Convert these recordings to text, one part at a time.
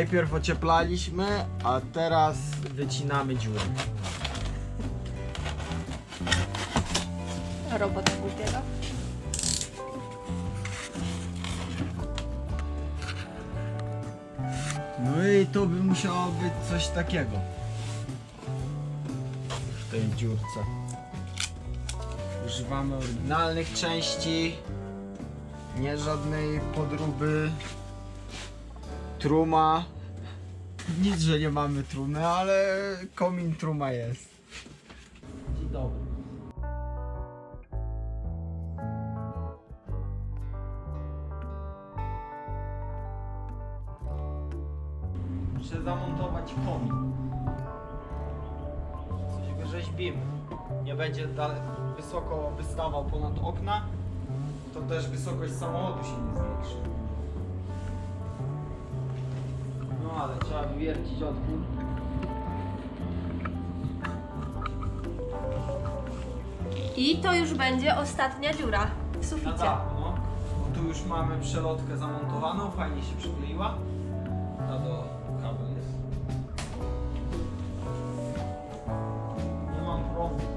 Najpierw ocieplaliśmy, a teraz wycinamy dziurę. Robota głupiego. No i to by musiało być coś takiego. W tej dziurce. Używamy oryginalnych części. Nie żadnej podróby. Truma. Nic, że nie mamy trumy, ale komin truma jest. Dzień dobry. Muszę zamontować komin. Coś wyrzeźbimy. Nie będzie wysoko wystawał ponad okna, to też wysokość samochodu się nie zwiększy. No ale trzeba wywiercić otwór. I to już będzie ostatnia dziura w Na suficie. dachu, no. Bo tu już mamy przelotkę zamontowaną, fajnie się przykleiła. Ta do kabel jest. Nie mam problemu.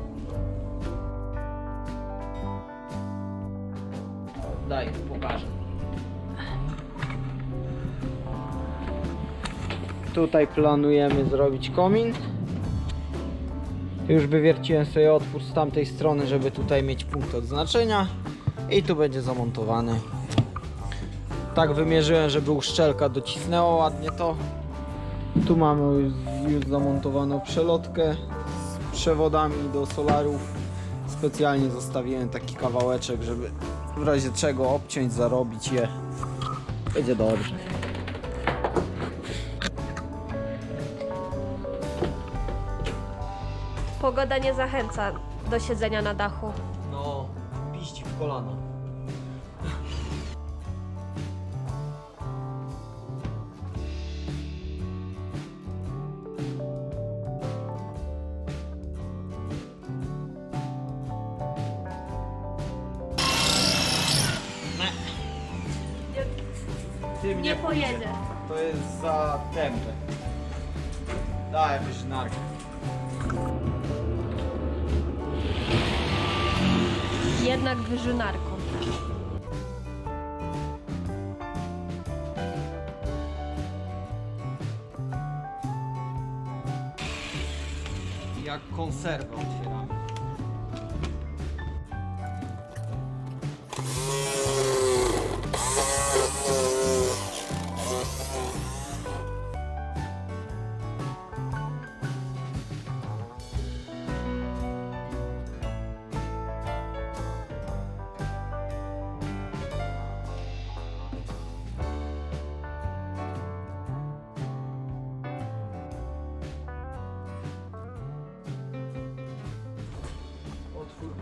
Daj, pokażę. Tutaj planujemy zrobić komin. Już wywierciłem sobie otwór z tamtej strony, żeby tutaj mieć punkt odznaczenia i tu będzie zamontowany. Tak wymierzyłem, żeby uszczelka docisnęła ładnie to. Tu mamy już, już zamontowaną przelotkę z przewodami do solarów. Specjalnie zostawiłem taki kawałeczek, żeby w razie czego obciąć, zarobić je. Będzie dobrze. Pogoda nie zachęca do siedzenia na dachu. No, piści w kolano. Tym Nie pójdzie. pojedzie. To jest za tępe. Daj wyżynarkę. Jednak wyżynarką. Jak konserwę otwieramy.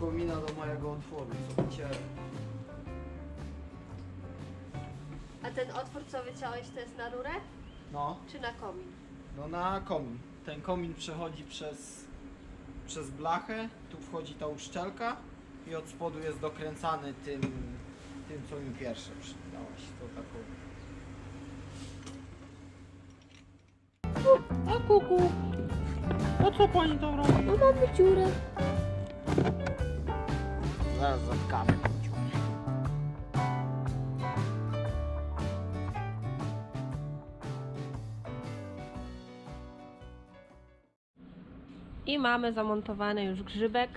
Komina do mojego otworu, co wycierę. A ten otwór, co wyciąłeś, to jest na rurę No, czy na komin? no na komin. Ten komin przechodzi przez, przez blachę, tu wchodzi ta uszczelka i od spodu jest dokręcany tym, tym co mi pierwsze przydałaś. To taką. A kuku, a co pani tam robi? No mamy dziurę. Tą dziurę. I mamy zamontowany już grzybek.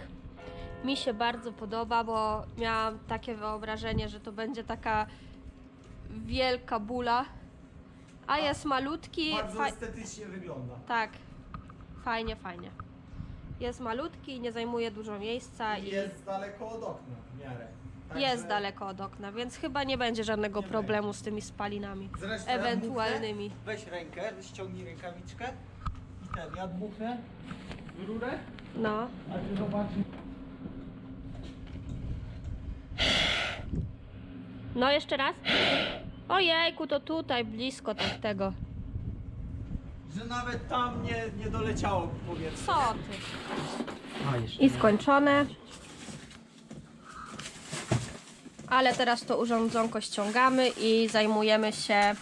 Mi się bardzo podoba, bo miałam takie wyobrażenie, że to będzie taka wielka bula. A jest malutki. Bardzo fa- estetycznie wygląda. tak, fajnie, fajnie. Jest malutki, nie zajmuje dużo miejsca i Jest daleko od okna w miarę. jest daleko od okna, więc chyba nie będzie żadnego Nie problemu z tymi spalinami Zresztą ewentualnymi. dmuchnę, Weź rękę, ściągnij rękawiczkę i ten, ja dmuchnę w rurę, No. a ty zobaczysz. No jeszcze raz. Ojejku, to tutaj blisko tak tego. Że nawet tam nie, nie doleciało powietrze. Co ty? I skończone. Ale teraz to urządzonko ściągamy i zajmujemy się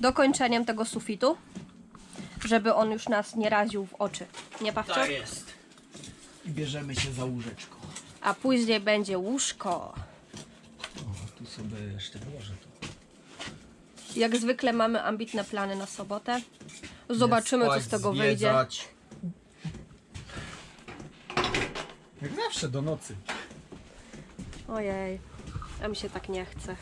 dokończeniem tego sufitu, żeby on już nas nie raził w oczy. Nie Pawcio? Tak jest. I bierzemy się za łóżeczko. A później będzie łóżko. O, tu sobie jeszcze włożę to. Jak zwykle mamy ambitne plany na sobotę. Zobaczymy, co z tego wyjdzie. zwiedzać. Jak zawsze do nocy. Ojej, a mi się tak nie chce.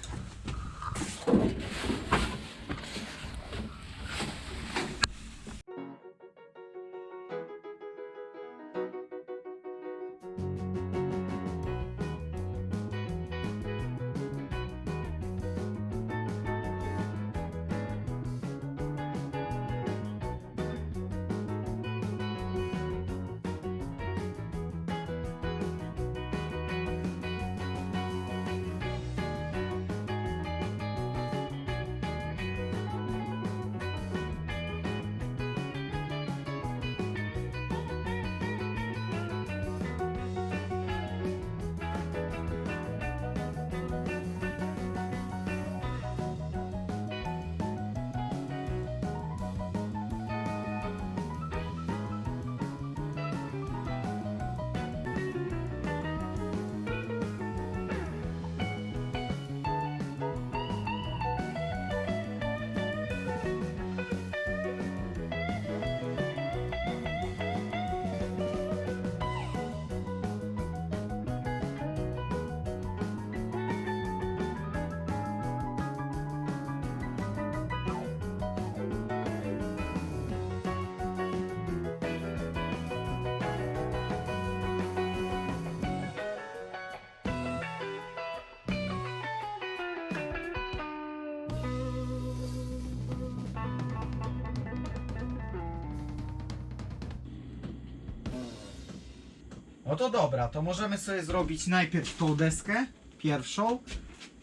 No to dobra, to możemy sobie zrobić najpierw tą deskę, pierwszą,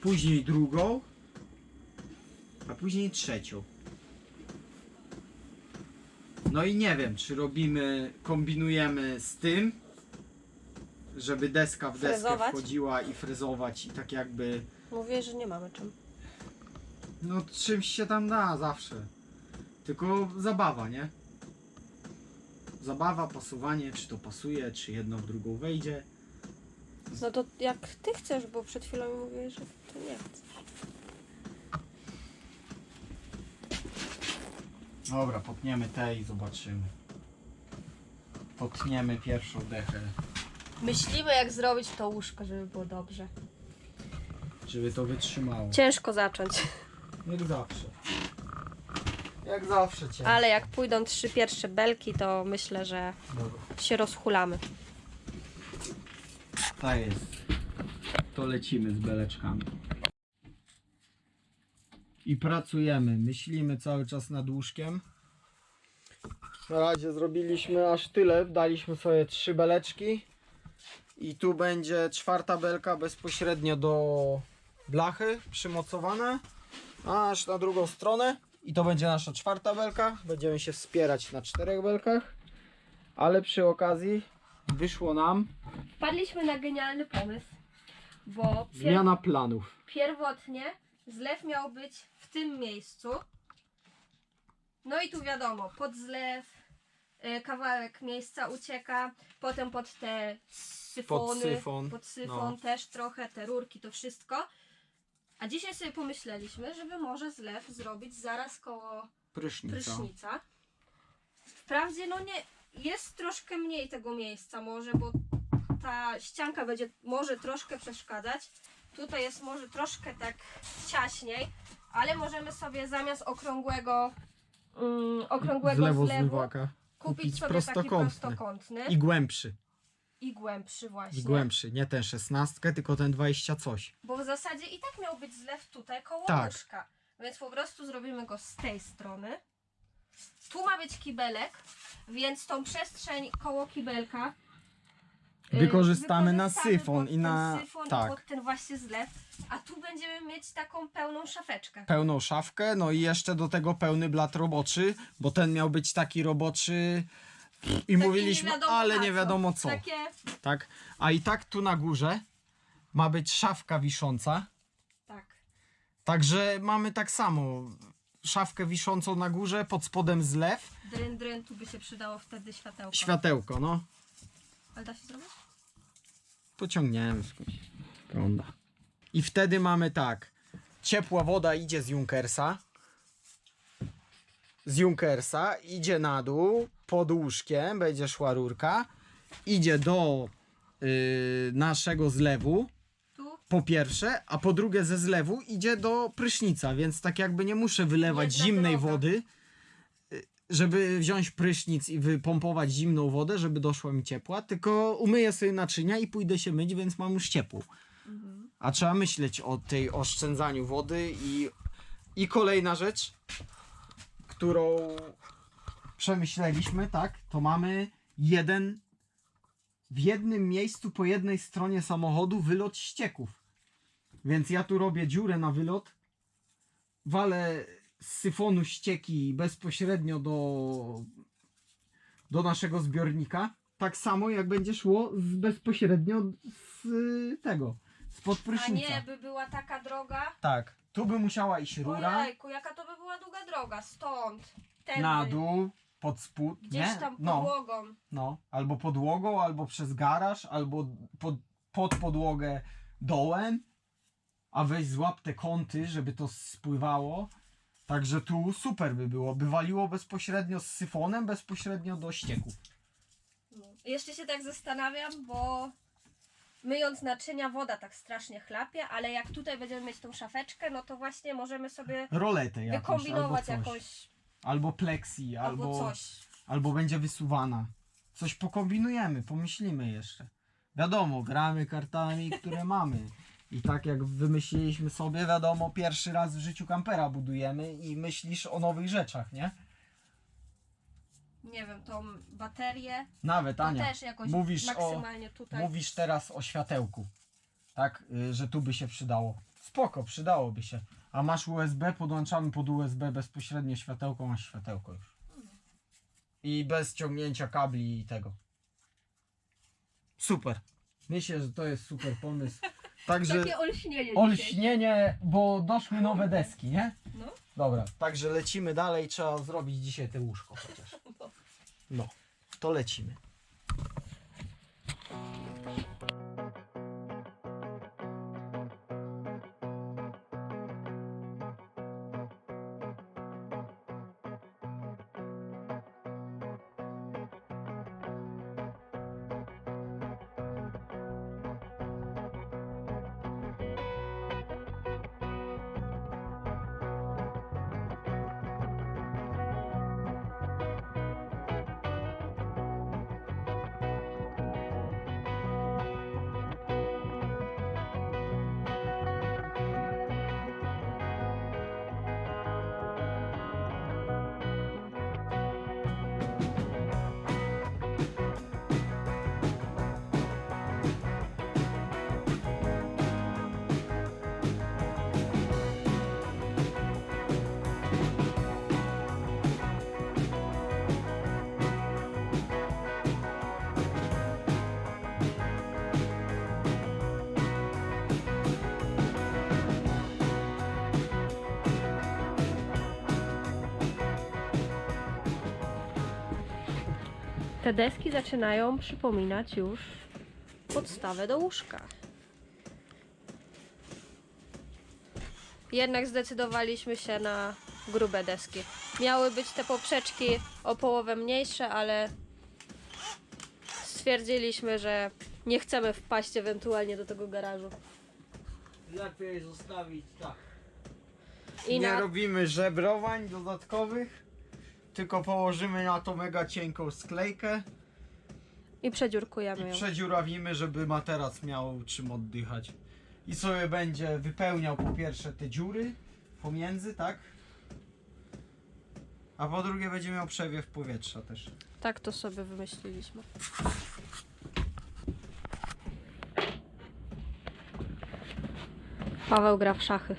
później drugą, a później trzecią. No i nie wiem, czy robimy, kombinujemy z tym, żeby deska w deskę Frezować? wchodziła i frezować i tak jakby, Mówię, że nie mamy czym. no czymś się tam da zawsze. Tylko zabawa, nie? Zabawa, pasowanie, czy to pasuje, czy jedno w drugą wejdzie. No to jak ty chcesz, bo przed chwilą mówiłeś, że ty nie chcesz. Dobra, potniemy te i zobaczymy. Potniemy pierwszą dechę, Myślimy, jak zrobić to łóżko, żeby było dobrze. żeby to wytrzymało. Ciężko zacząć, Jak zawsze. Jak zawsze cię. ale jak pójdą trzy pierwsze belki, to myślę, że Dobra. się rozhulamy. Tak jest. To lecimy z beleczkami. I pracujemy. Myślimy cały czas nad łóżkiem. Na razie zrobiliśmy aż tyle. Daliśmy sobie trzy beleczki. I tu będzie czwarta belka bezpośrednio do blachy przymocowana. Aż na drugą stronę. I to będzie nasza czwarta belka. Będziemy się wspierać na czterech belkach. Ale przy okazji wyszło nam Wpadliśmy na genialny pomysł, bo pier- Zmiana planów. pierwotnie zlew miał być w tym miejscu. No i tu wiadomo, pod zlew y, kawałek miejsca ucieka, potem pod te syfony, Pod syfon, pod syfon no. też trochę, te rurki, to wszystko. A dzisiaj sobie pomyśleliśmy, żeby może zlew zrobić zaraz koło Prysznica. prysznica. Wprawdzie no nie, jest troszkę mniej tego miejsca może, bo ta ścianka będzie może troszkę przeszkadzać. Tutaj jest może troszkę tak ciaśniej, ale możemy sobie zamiast okrągłego mm, okrągłego zlewu, Zlewozmywaka. kupić kupić sobie taki prostokątny I głębszy. I głębszy właśnie. I głębszy. Nie ten 16, tylko ten 20 coś. Bo w zasadzie i tak miał być zlew tutaj koło Tak. łóżka. Więc po prostu zrobimy go z tej strony. Tu ma być kibelek, więc tą przestrzeń koło kibelka y, Wykorzystamy na syfon i na- syfon tak. pod ten właśnie zlew. A tu będziemy mieć taką pełną szafeczkę. Pełną szafkę, no i jeszcze do tego pełny blat roboczy, bo ten miał być taki roboczy i Takie mówiliśmy, nie wiadomo ale na nie wiadomo co. Takie, Tak? A i tak tu na górze ma być szafka wisząca. tak. Także mamy tak samo szafkę wiszącą na górze, pod spodem zlew, Dryn, dryn, tu by się przydało wtedy światełko. światełko, no. Ale da się zrobić? Pociągniemy skądś. Prąda. I wtedy mamy tak. Ciepła woda idzie z Junkersa. Z Junkersa idzie na dół, pod łóżkiem będzie szła rurka. Idzie do y, naszego zlewu. Tu? Po pierwsze, a po drugie ze zlewu idzie do prysznica, więc tak jakby nie muszę wylewać Jedna zimnej droga. wody, y, żeby wziąć prysznic i wypompować zimną wodę, żeby doszła mi ciepła, tylko umyję sobie naczynia i pójdę się myć, więc mam już ciepłą. A trzeba myśleć o tej oszczędzaniu wody i, i kolejna rzecz, którą przemyśleliśmy, tak, to mamy jeden w jednym miejscu po jednej stronie samochodu wylot ścieków. Więc ja tu robię dziurę na wylot, walę z syfonu ścieki bezpośrednio do, do naszego zbiornika. Tak samo jak będzie szło z, bezpośrednio z tego, spod A prysznica. nie, by była taka droga. Tak, tu by musiała iść rura Ojejku, jaka to by była długa droga, stąd. Tędy. na dół, pod spód, Gdzieś nie? tam no, podłogą. no, albo podłogą, albo przez garaż, albo pod, pod podłogę dołem, a weź złap te kąty, żeby to spływało. Także tu super by było, by waliło bezpośrednio z syfonem, bezpośrednio do ścieków. No. Jeszcze się tak zastanawiam, bo myjąc naczynia woda tak strasznie chlapie, ale jak tutaj będziemy mieć tą szafeczkę, no to właśnie możemy sobie Roletę jakąś, albo wykombinować coś. jakąś Albo plexi, albo, albo, coś. albo będzie wysuwana. Coś pokombinujemy, pomyślimy jeszcze. Wiadomo, gramy kartami, które mamy. I tak jak wymyśliliśmy sobie, wiadomo, pierwszy raz w życiu kampera budujemy i myślisz o nowych rzeczach, nie? Nie wiem, tą baterię. Nawet To Ania, też jakoś mówisz o, maksymalnie tutaj. mówisz teraz o światełku. Tak, y, że tu by się przydało. Spoko, przydałoby się. A masz USB, podłączamy pod USB bezpośrednio światełko, masz światełko już. I bez ciągnięcia kabli i tego. Super. Myślę, że to jest super pomysł. Także Takie olśnienie dzisiaj. olśnienie, bo doszły nowe deski, nie? No. Dobra, także lecimy dalej. Trzeba zrobić dzisiaj te łóżko chociaż. No, to lecimy. Te deski zaczynają przypominać już podstawę do łóżka. Jednak zdecydowaliśmy się na grube deski. Miały być te poprzeczki o połowę mniejsze, ale stwierdziliśmy, że nie chcemy wpaść ewentualnie do tego garażu. Lepiej zostawić tak. I nie na, robimy żebrowań dodatkowych, tylko położymy na to mega cienką sklejkę I przedziurkujemy i ją. przedziurawimy, żeby materac miał czym oddychać. I sobie będzie wypełniał po pierwsze te dziury pomiędzy, tak? A po drugie będzie miał przewiew powietrza też. Tak to sobie wymyśliliśmy. Paweł gra w szachy.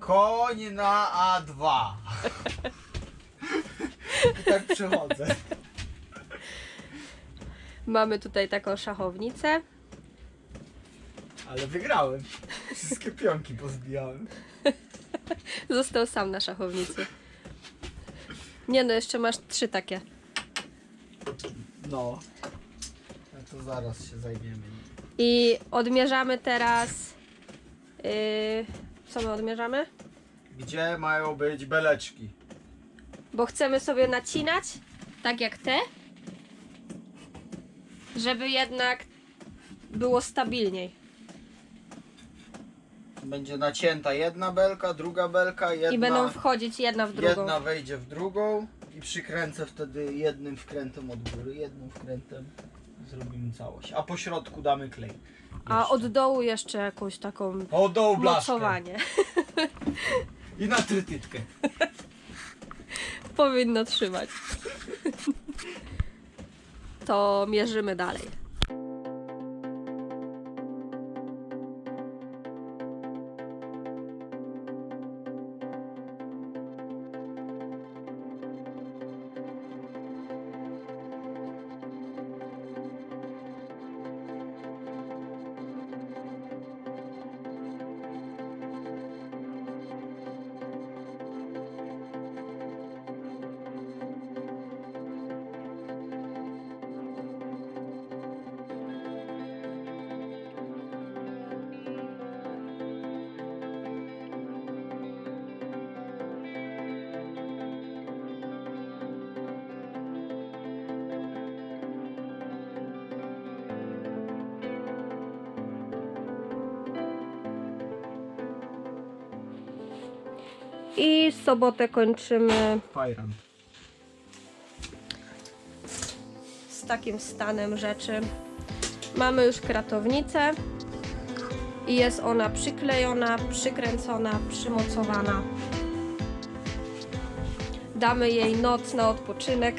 Koń na A2. I tak przechodzę. Mamy tutaj taką szachownicę. Ale wygrałem. Wszystkie pionki pozbijałem. Został sam na szachownicy. Nie no, jeszcze masz trzy takie. No. No to zaraz się zajmiemy. I odmierzamy teraz. Yy, co my odmierzamy? Gdzie mają być beleczki? Bo chcemy sobie nacinać, tak jak te, żeby jednak było stabilniej. Będzie nacięta jedna belka, druga belka, jedna, I będą wchodzić jedna w drugą. jedna wejdzie w drugą i przykręcę wtedy jednym wkrętem od góry, jednym wkrętem zrobimy całość. A po środku damy klej. A Jeszcze. od dołu jeszcze jakąś taką O dołu blaszkę. mocowanie. I na trytytkę. Powinno trzymać. To mierzymy dalej. I sobotę kończymy Fajran. z takim stanem rzeczy. Mamy już kratownicę i jest ona przyklejona, przykręcona, przymocowana. Damy jej noc na odpoczynek.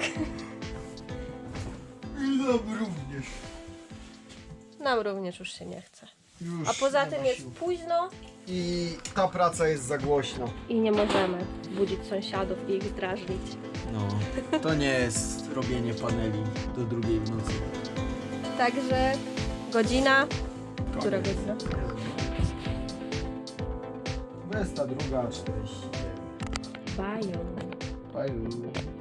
I nam również. Nam również już się nie chce. Już A poza nie tym ma jest sił. późno I ta praca jest za głośna. i nie możemy budzić sąsiadów i ich drażnić. No, to nie jest robienie paneli do drugiej w nocy. Także godzina. Która godzina? 22, 40. Bają. Bye.